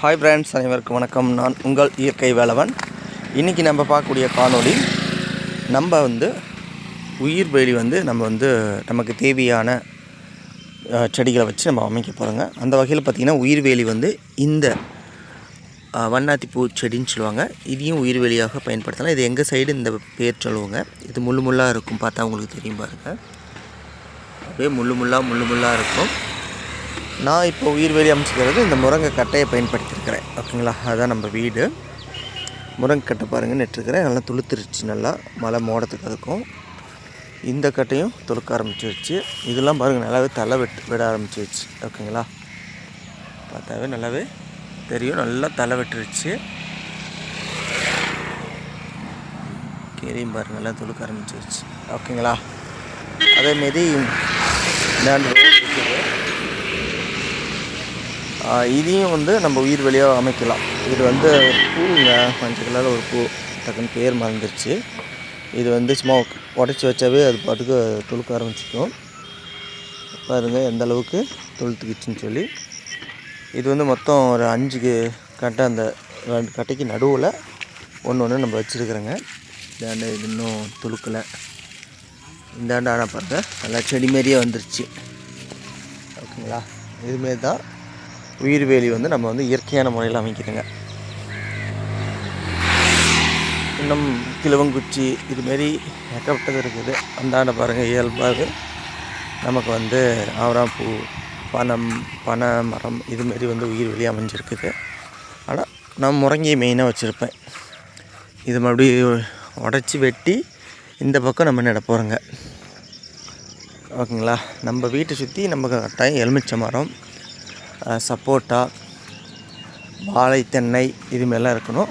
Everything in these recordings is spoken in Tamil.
ஹாய் பிராண்ட்ஸ் அனைவருக்கும் வணக்கம். நான் உங்கள் இயற்கை வேலவன். இன்றைக்கி நம்ம பார்க்கக்கூடிய காணொளி நம்ம வந்து உயிர் வேலி வந்து நம்ம வந்து நமக்கு தேவையான செடிகளை வச்சு நம்ம அமைக்க போகிறோங்க அந்த வகையில் பார்த்திங்கன்னா உயிர் வேலி வந்து இந்த வண்ணாத்தி பூ செடின்னு சொல்லுவாங்க. இதையும் உயிர் வேலியாக பயன்படுத்தலாம். இது எங்கள் சைடு இந்த பேர் சொல்லுவாங்க. இது முள்ளு முள்ளாக இருக்கும். பார்த்தா உங்களுக்கு தெரியும் பாருங்கள் அப்படியே முள்ளு முள்ளாக முள்ளு முள்ளாக இருக்கும். நான் இப்போ உயிர் வெளி அமைச்சிக்கிறது இந்த முருங்கை கட்டையை பயன்படுத்தியிருக்கிறேன். ஓகேங்களா? அதுதான் நம்ம வீடு. முருங்கை கட்டை பாருங்கள் நெட்டுருக்கிறேன். நல்லா துளுத்துருச்சு. நல்லா மழை மோடத்துக்கு அதுக்கும். இந்த கட்டையும் துளுக்க ஆரம்பிச்சிருச்சு இதெல்லாம் பாருங்கள் நல்லாவே தலை விட்டு விட ஆரம்பிச்சிருச்சு ஓகேங்களா? பார்த்தாவே நல்லாவே தெரியும். நல்லா தலை விட்டுருச்சு. கீரையும் பாருங்கள் நல்லா துளுக்க ஆரம்பிச்சிருச்சு ஓகேங்களா? அதேமாரி நான் ரோடு இருக்குது இதையும் வந்து நம்ம உயிர் வெளியாக அமைக்கலாம். இது வந்து பூங்க. மஞ்சள் கலரில் ஒரு பூ. டக்குன்னு பேர் மறந்துருச்சு. இது வந்து சும்மா உடச்சி வச்சாவே அது பாட்டுக்கு துளுக்க ஆரம்பிச்சிக்கும். பாருங்கள் எந்த அளவுக்கு துளுத்துக்குச்சுன்னு சொல்லி. இது வந்து மொத்தம் ஒரு அஞ்சு கட்டை அந்த ரெண்டு கட்டைக்கு நடுவில் ஒன்று ஒன்று நம்ம வச்சுருக்குறோங்க. இதாண்ட இது இன்னும் துளுக்கலை இந்தாண்ட ஆனால் பாருங்கள் நல்லா செடி மாரியே வந்துருச்சு. ஓகேங்களா? இதுமாரி தான் உயிர் வேலி வந்து நம்ம வந்து இயற்கையான முறையில் அமைக்கிறோங்க. இன்னும் கிழவங்குச்சி இதுமாரி ஏகப்பட்டது இருக்குது. அந்தாண்ட பாருங்கள் இயல்பாக நமக்கு வந்து ஆவராம்பூ பனம் பனை மரம் இதுமாரி வந்து உயிர் வெளியே அமைஞ்சிருக்குது. ஆனால் நான் முறங்கியை மெயினாக வச்சுருப்பேன். இது மறுபடியும் உடச்சி வெட்டி இந்த பக்கம் நம்ம நட போகிறோங்க ஓகேங்களா? நம்ம வீட்டை சுற்றி நம்ம கட்டாயம் எலுமிச்சை மரம் சப்போட்டா வாழை தென்னை இதுமாரிலாம் இருக்கணும்.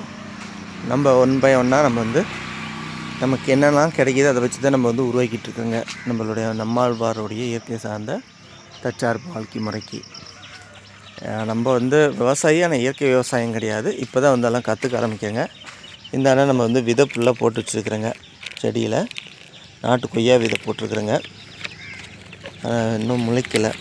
நம்ம ஒன் பை ஒன்னாக நம்ம வந்து நமக்கு என்னெல்லாம் கிடைக்கிதோ அதை வச்சு தான் நம்ம வந்து உருவாக்கிட்டு இருக்கோங்க. நம்மளுடைய நம்மாழ்வாருடைய இயற்கை சார்ந்த தற்சார்பு வாழ்க்கை முறைக்கு. நம்ம வந்து விவசாயி ஆனால் இயற்கை விவசாயம் கிடையாது. இப்போ தான் வந்து எல்லாம் கற்றுக்க ஆரம்பிக்கங்க இந்த அண்ணன் நம்ம வந்து விதை ஃபுல்லாக போட்டு வச்சுருக்குறோங்க செடியில். நாட்டு கொய்யா விதை போட்டிருக்குறோங்க. இன்னும் முளைக்கலை.